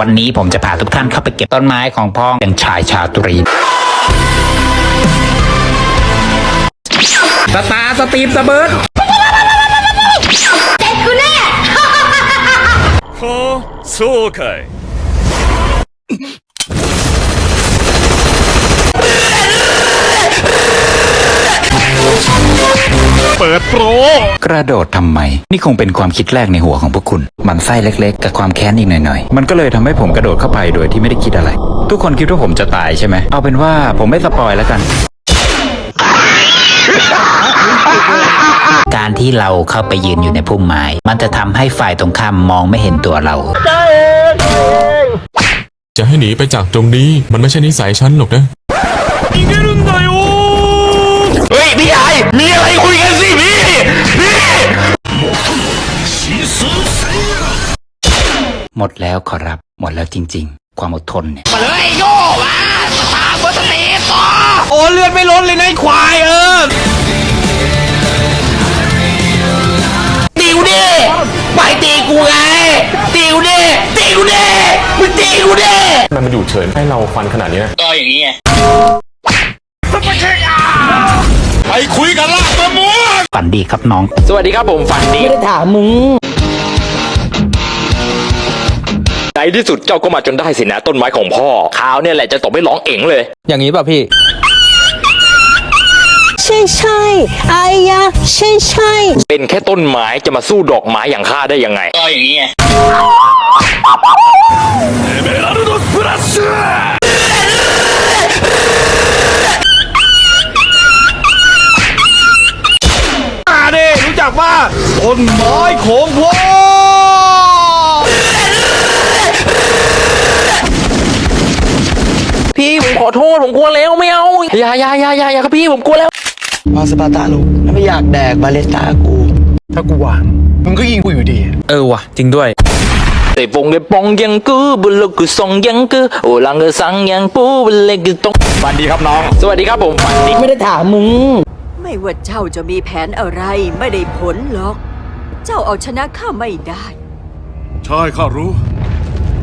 วันนี้ผมจะพาทุกท่านเข้าไปเก็บต้นไม้ของพ่ออย่างชายชาวตุรี สตาร์สตีฟสเบิร์ด เด็ดกูแน่ はあそうかい ปิดโปร กระโดดทำไม นี่คงเป็นความคิดแรกในหัวของพวกคุณหมันไส้เล็กๆกับความแค้นอีกหน่อยๆ มันก็เลยทำให้ผมกระโดดเข้าไปโดยที่ไม่ได้คิดอะไร ทุกคนคิดว่าผมจะตายใช่ไหม เอาเป็นว่าผมไม่สปอยแล้วกัน การที่เราเข้าไปยืนอยู่ในพุ่มไม้ มันจะทำให้ฝ่ายตรงข้ามมองไม่เห็นตัวเรา จะให้หนีไปจากตรงนี้ มันไม่ใช่นิสัยฉันหรอกนะ เฮ้ยพี่ใหญ่มีอะไรคุยกัน หมดแล้วขอรับ หมดแล้วจริง ๆ ความอดทนเนี่ยโอ้เลือดไม่ล้นเลยนะไอ้ควายเออตีกูดิไปตีกูไงตีกูดิตีกูดิมึงตีกูดิมันมาอยู่เฉยให้เราฟันขนาดนี้นะไปคุยกันลากมะม่วงฝันดีครับน้อง สวัสดีครับผมฝันดี ไม่ได้ถามมึง ในที่สุดเจ้าก็มาจนได้สินะต้นไม้ของพ่อข้าวเนี่ยแหละจะตกไม่ร้องเอ๋งเลย อย่างนี้ป่ะพี่ ใช่ใช่ไอ้ยะใช่ใช่เป็นแค่ต้นไม้จะมาสู้ดอกไม้อย่างข้าได้ยังไง ก็อย่างนี้ไงมาดิรู้จักว่าต้นไม้ของพ่อ ขอโทษผมกลัวแล้วไม่เอาอย่าอย่าอย่าอย่าอย่าครับพี่ผมกลัวแล้วมาสปาร์ตาลูกไม่อยากแดกบาเลสตากู ถ้ากูวางมึงก็ยิงกูอยู่ดี เออว่ะ จริงด้วยแต่ปงเดปองยังกูบุลกุซองยังกูโอลังเกสังยังปูบุลกุตงฝันดีครับน้อง สวัสดีครับผมฝันดีไม่ได้ถามมึง ไม่ว่าเจ้าจะมีแผนอะไรไม่ได้ผลหรอก เจ้าเอาชนะข้าไม่ได้ ใช่ข้ารู้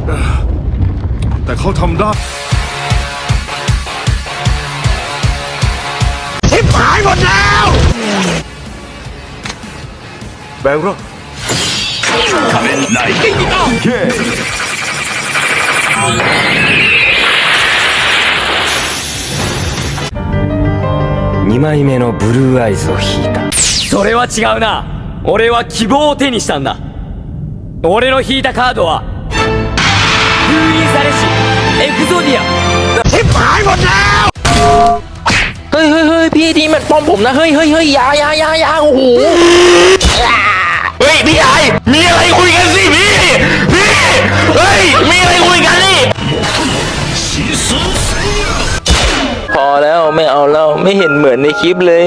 เอ่อแต่เขาทำได้ หายหมดแล้วแบงค์รอ仮面ライダー2枚目のブルーアイズを引いた。それは違うな。俺は希望を手にしたんだ。俺の引いたカードは、封印されし、エクゾディア。 เ ฮ้ยเฮ้ยเฮ้ยพี่ที่มันป้อมผมนะ เฮ้ยเฮ้ยเฮ้ยอยาอยาอยาอยาโอ้โหเฮ้ยพี่ใหญ่มีอะไรคุยกันสิพี่พี่เฮ้ยมีอะไรคุยกันนี่พอแล้วไม่เอาแล้วไม่เห็นเหมือนในคลิปเลย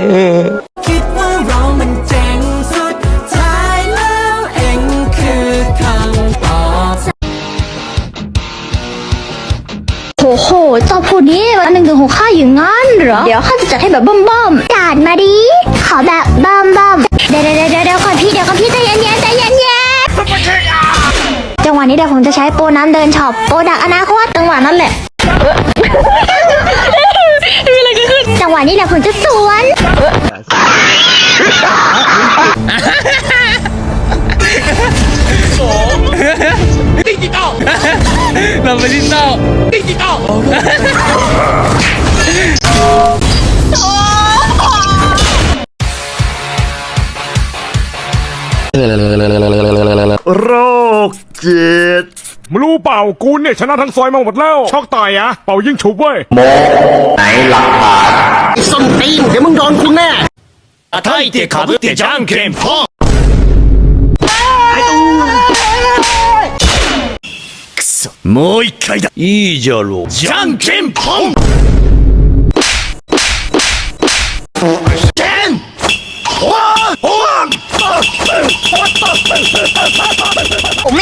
โอ้โหตอบผู้นี้วันหนึ่งถึงหกข้าอย่างงั้นเหรอ เดี๋ยวข้าจะจัดให้แบบบ้อมๆจัดมาดิ ขอแบบบ้อมๆเดี๋ยวเดี๋ยวเดี๋ยวเดี๋ยวก่อนพี่เดี๋ยวก่อนพี่ใจเย็นๆใจเย็นๆจังหวะนี้เดี๋ยวผมจะใช้โปรน้ำเดินช็อปโปรดักอนาคตจังหวะนั้นแหละมีอะไรก็ขึ้นจังหวะนี้แหละผมจะสวน เราไปที่เต้า โรคจิตไม่รู้เปล่ากูเนี่ยชนะทั้งซอยมาหมดแล้ว ช็อกตายอะเป่ายิ่งฉุบเว้ย 叩いてかぶってじゃんけんぽん もう一回だ。いいじゃろう。じゃんけんポンおめ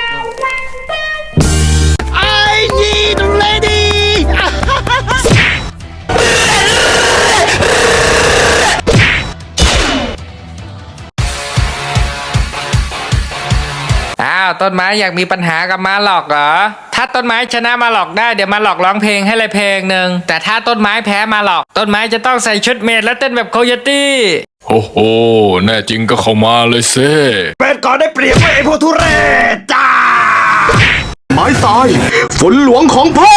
ต้นไม้อยากมีปัญหากับมาหลอกเหรอ ถ้าต้นไม้ชนะมาหลอกได้เดี๋ยวมาหลอกร้องเพลงให้เลยเพลงหนึ่งแต่ถ้าต้นไม้แพ้มาหลอก ต้นไม้จะต้องใส่ชุดเมดและเต้นแบบโคโยตี้โอ้โห แน่จริงก็เข้ามาเลยเซ่เป็นก่อนได้เปรียบไว้ไอ้พวกทุเรศจ้าไม้ตายฝนหลวงของพ่อ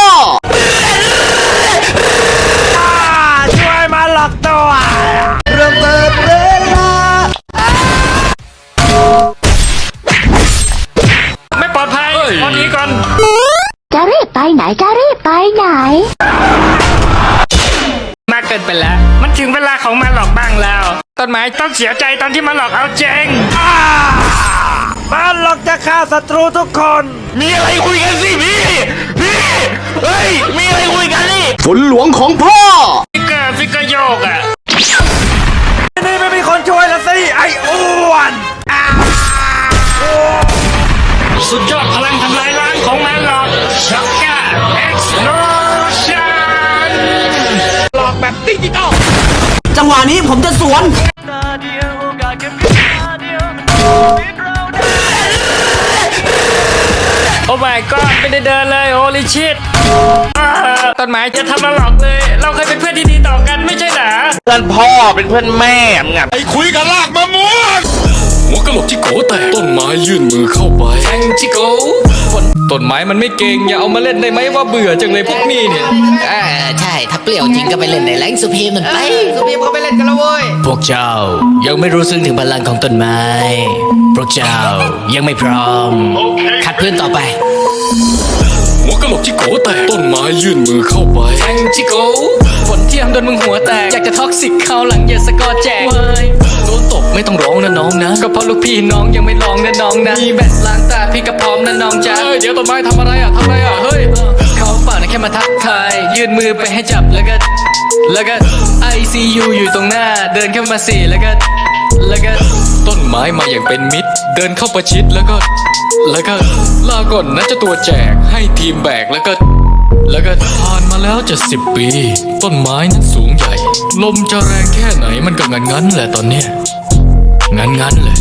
นจะรีบไปไหน มากเกินไปแล้ว มันถึงเวลาของมาหลอกบ้างแล้ว ต้นไม้ต้องเสียใจตอนที่มาหลอกเอาเจงมาหลอกจะฆ่าศัตรูทุกคน มีอะไรคุยกันสิพี่พี่เฮ้ย มีอะไรคุยกันนี่ฝนหลวงของพ่อ ฟิกเกอร์ฟิกเกอร์โยกอะ นี่ไม่มีคนช่วยละสิไอ้อ้วน วะนี้ผมจะสวน โอ้ my god ไม่ได้เดินเลยโอลิชิตต้นไม้จะทำมาหลอกเลย เราเคยเป็นเพื่อนที่ดีต่อกันไม่ใช่เหรอ เพื่อนพ่อเป็นเพื่อนแม่มึงอะไอ้คุยกับลากมะม่วง หัวกะโหลกที่โกแตกต้นไม้ยื่นมือเข้าไปแทงชิโก้ต้นไม้มันไม่เก่งอย่าเอามาเล่นได้ไหมว่าเบื่อจังเลยพวกนี้เนี่ยเออใช่ถ้าเปรี้ยวจริงก็ไปเล่นในแรงสุพีมันไป สุพีมเขาไปเล่นกันแล้วเว้ย พวกเจ้ายังไม่รู้ซึ้งถึงพลังของต้นไม้ พวกเจ้ายังไม่พร้อมขัดเพื่อนต่อไป หัวกะโหลกที่โกแตกต้นไม้ยื่นมือเข้าไปแทงชิโก้ฝนเทียมโดนมึงหัวแตก อยากจะท็อกซิกเข้าหลังอย่าสกอร์แจกโดนตบไม่ต้องร้องนะน้องนะ ก็เพราะลูกพี่น้องยังไม่ลองนะน้องนะ มีแบตล้างตาพี่ก็พร้อมนะน้องจ้าเฮ้ยเดี๋ยวต้นไม้ทำอะไรอะทำอะไรอะเฮ้ย ค่มาทักทาย ยื่นมือไปให้จับแล้วก็ แล้วก็ ICU อยู่ตรงหน้า เดินเข้ามาสิแล้วก็ แล้วก็ ต้นไม้มาอย่างเป็นมิตร เดินเข้าประชิดแล้วก็ แล้วก็ลาก่อนนะเจะตัวแจกให้ทีมแบกแล้วก็ แล้วก็ผ่านมาแล้วจะสิบปี ต้นไม้นั้นสูงใหญ่ ลมจะแรงแค่ไหนมันก็งันงันแหละตอนเนี้ยงันงันเลย